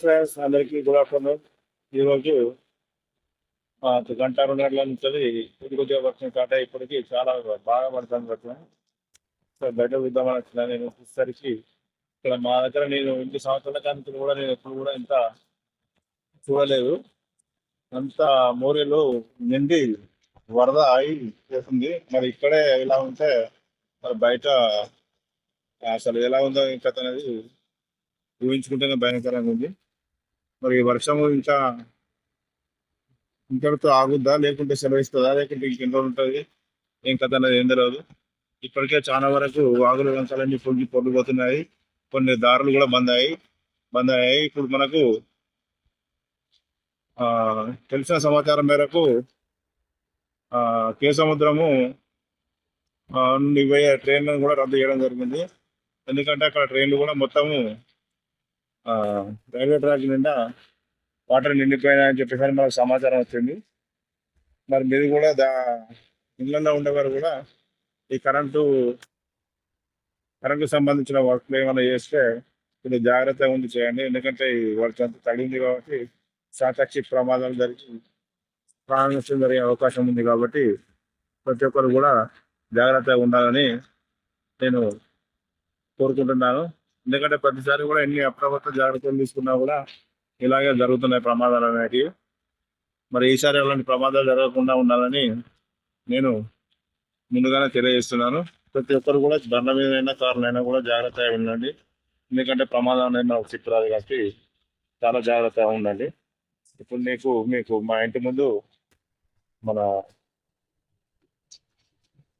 Friends అందరికీ good afternoon ఈరోజు గంట రెండు గంటల నుంచి కొద్ది కొద్దిగా వర్షం స్టార్ట్ ఇప్పటికి చాలా బాగా పడుతుంది వర్షం. సో బయట విద్దామని వచ్చిన నేను వచ్చేసరికి ఇక్కడ మా దగ్గర నేను ఇంటి సంవత్సరాల కానీ కూడా నేను ఎప్పుడు కూడా ఇంత చూడలేదు. అంత మోరేలు నిండి వరద ఆగి చేస్తుంది మరి ఇక్కడే ఇలా ఉంటే మరి బయట అసలు ఎలా ఉందో ఇంకా అనేది ఊహించుకుంటేనే భయంకరంగా ఉంది. మరి ఈ వర్షము ఇంకా ఇంతటితో ఆగుద్దా? లేకుంటే సెలవిస్తుందా? లేకుంటే ఇంకెన్ని రోజులు ఉంటుంది? ఏం కథ అనేది ఏం తెలియదు ఇప్పటికే చాలా వరకు వాగులు వంశాలన్నీ పొంగి పొంగిపోతున్నాయి కొన్ని దారులు కూడా బంద్ అయ్యాయి బంద్ అయ్యాయి ఇప్పుడు మనకు తెలిసిన సమాచారం మేరకు కే సముద్రము నుండి పోయే ట్రైన్లను కూడా రద్దు చేయడం జరిగింది. ఎందుకంటే అక్కడ ట్రైన్లు కూడా మొత్తము రైల్వే ట్రాక్ నిండా వాటర్ నిండిపోయినాయని చెప్పేసి మనకు సమాచారం వచ్చింది. మరి మీరు కూడా దా ఇండ్లలో ఉండేవారు కూడా ఈ కరెంటు కరెంటు సంబంధించిన వర్క్లు ఏమైనా చేస్తే కొంచెం జాగ్రత్తగా ఉండి చేయండి. ఎందుకంటే ఈ వర్క్ అంతా తగింది కాబట్టి సాటాక్షి ప్రమాదాలు జరిగి ప్రాణ నష్టం జరిగే అవకాశం ఉంది కాబట్టి ప్రతి ఒక్కరు కూడా జాగ్రత్తగా ఉండాలని నేను కోరుకుంటున్నాను. ఎందుకంటే ప్రతిసారి కూడా ఎన్ని అప్రమత్త జాగ్రత్తలు తీసుకున్నా కూడా ఇలాగే జరుగుతున్నాయి ప్రమాదాలు అనేటివి. మరి ఈసారి అలాంటి ప్రమాదాలు జరగకుండా ఉండాలని నేను ముందుగానే తెలియజేస్తున్నాను. ప్రతి ఒక్కరు కూడా బండ మీదైనా కార్లైనా కూడా జాగ్రత్తగా ఉండండి. ఎందుకంటే ప్రమాదం అనేది మనకు చిక్కురాదు కాబట్టి చాలా జాగ్రత్తగా ఉండండి. ఇప్పుడు నీకు మీకు మా ఇంటి ముందు మన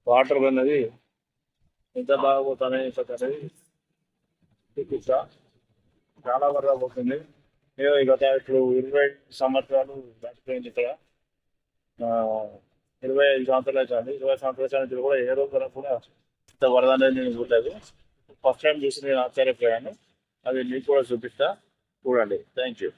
వాటర్ అనేది ఎంత బాగా పోతానే అనేది చూపిస్తా చాలా వరకు పోతుంది నేను గత ఇప్పుడు ఇరవై సంవత్సరాలు దాటిపోయింది ఇక్కడ. ఇరవై ఐదు సంవత్సరాలు చాలు ఇరవై సంవత్సరాల నుంచి కూడా ఏ రోజు వరకు కూడా ఇంత వరద అనేది నేను చూడలేదు. ఫస్ట్ టైం చూసి నేను ఆశ్చర్యపోయాను. అది మీకు కూడా చూపిస్తా. చూడండి. Thank you